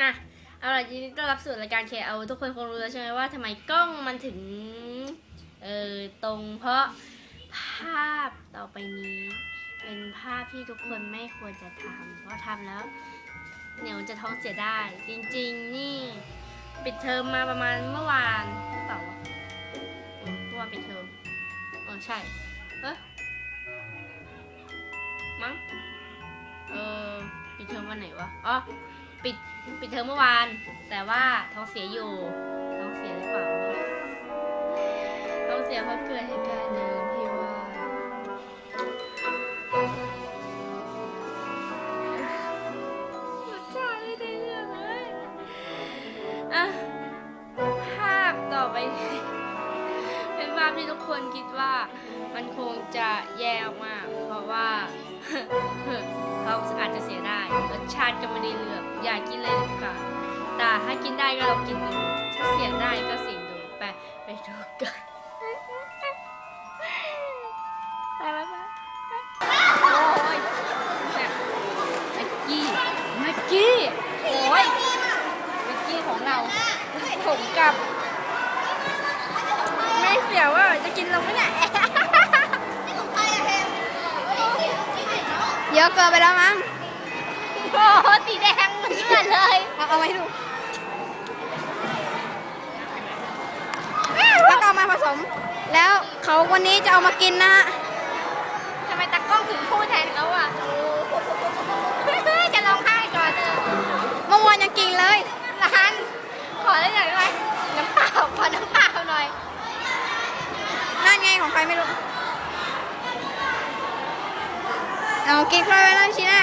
อะเอาล่ะยินดีต้อนรับสู่รายการ KL ทุกคนคงรู้แล้วใช่ไหมว่าทำไมกล้องมันถึง เออตรงเพราะภาพต่อไปนี้ เป็นภาพที่ทุกคนไม่ควรจะทำเพราะทำแล้วเหนียวจะท้องเสียได้ จริงๆ นี่ ปิดเทอมมาประมาณเมื่อวานหรือเปล่าวะเมื่อวานปิดเทอมเออใช่เออมั้งเออปิดเทอมวันไหนวะอ๋อ ปิดปิดเทอมเมื่อวาน แต่ว่าท้องเสียอยู่ ท้องเสียหรือเปล่าท้องเสียเพราะเกิดเหตุการณ์หนึ่งที่ว่ารสชาติไม่ได้เรื่องเลยอะภาพต่อไป เป็นภาพที่ทุกคนคิดว่ามันคงจะแย่มาก เพราะว่าเขาอาจจะเสียได้รสชาติก็ไม่ได้เลือ อยากกินเลยดีกว่าแต่ถ้ากินได้ก็ลองกินดูถ้าเสี่ยงได้ก็เสี่ยงดูไปไปดูกันไปไปไปโอ้ยเนี่ยแม็กกี้แม็กกี้โอ้ยแม็กกี้ของเราผมกับไม่เสียวว่าจะกินลงไหมเนี่ยเยอะเกินไปแล้วมั้งโอ้โหสีแดง เหมือนเลือดเลยเอาเอามาให้ดูแล้วก็เอามาผสม แล้วเขาคนนี้จะเอามากินนะฮะทำไมตากล้องถึงพูดแทนเขาอะจะร้องไห้ก่อนเมื่อวานยังกินเลยร้าน ขอได้หน่อยได้ไหมน้ำเปล่าขอน้ำเปล่าหน่อยนั่นไงของใครไม่รู้ เอากินข้าวไว้แล้วชิน่า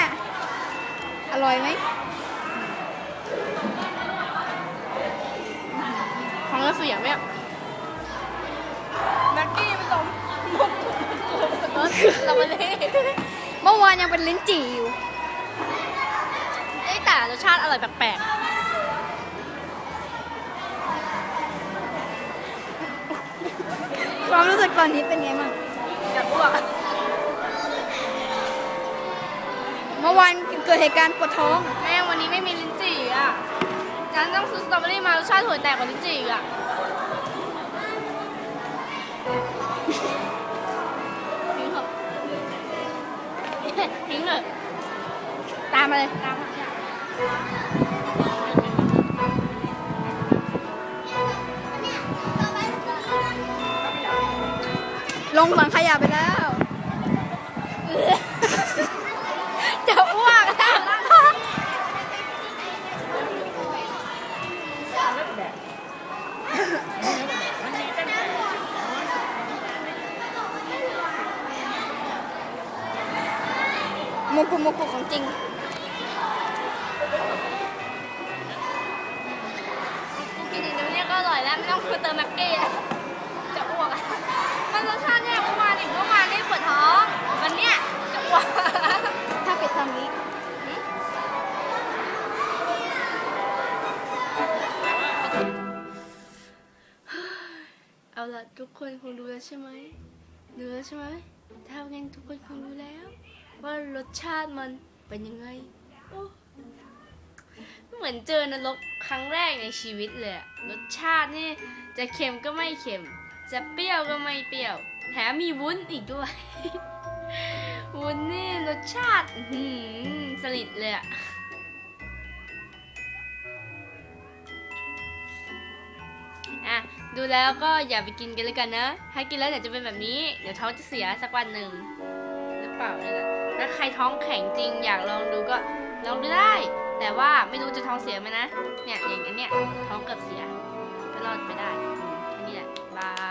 อร่อยไหม เสียไหมอะแม็กกี้ผสมมุกรสสตรอเบอรี่เมื่อวานยังเป็นลิ้นจี่อยู่เอ้แต่รสชาติอร่อยแปลกความรู้สึกตอนนี้เป็นไงบ้างอยากอ้วกเมื่อวานเกิดเหตุการณ์ปวดท้อง แม่วันนี้ไม่มีลิ้นจี่อะงั้นต้องซื้อสตรอเบอรี่มารสชาติห่วยแตกกว่าลิ้นจี่อะ ทิ้งเถอะทิ้งเลยตามมาเลยตามมาลงหลังขยะไปแล้ว จะอ้วกแล้ว โมกุโมกุของจริงกินอีกนิดเนี่ยก็อร่อยแล้ว ไม่ต้องไปเติมแม็กกี้แล้วจะอ้วกอะมันรสชาติเนี่ยเมื่อวานอีกเมื่อวานนี่ปวดท้องวันเนี้ยจะอ้วก ถ้าปิดทางนี้ เอาละทุกคนคงรู้แล้วใช่ไหมรู้แล้วใช่ไหมถ้างั้นทุกคนคงรู้แล้ว ว่ารสชาติมันเป็นยังไงโอ้เหมือนเจอนรกครั้งแรกในชีวิตเลยอะรสชาตินี่จะเค็มก็ไม่เค็ม จะเปรี้ยวก็ไม่เปรี้ยว แถมมีวุ้นอีกด้วย วุ้นนี่รสชาติหืสลิดเลยอะอะดูแล้วก็อย่าไปกินกันเลยกันนะ ถ้ากินแล้วเดี๋ยวจะเป็นแบบนี้ เดี๋ยวท้องจะเสียสักวันหนึ่ง เปล่าเนี่ยแหละถ้าใครท้องแข็งจริงอยากลองดูก็ลองดูได้ แต่ว่าไม่รู้จะท้องเสียไหมนะ เนี่ยอย่างอันเนี้ยท้องเกือบเสียก็รอดไปได้แค่นี้แหละบาย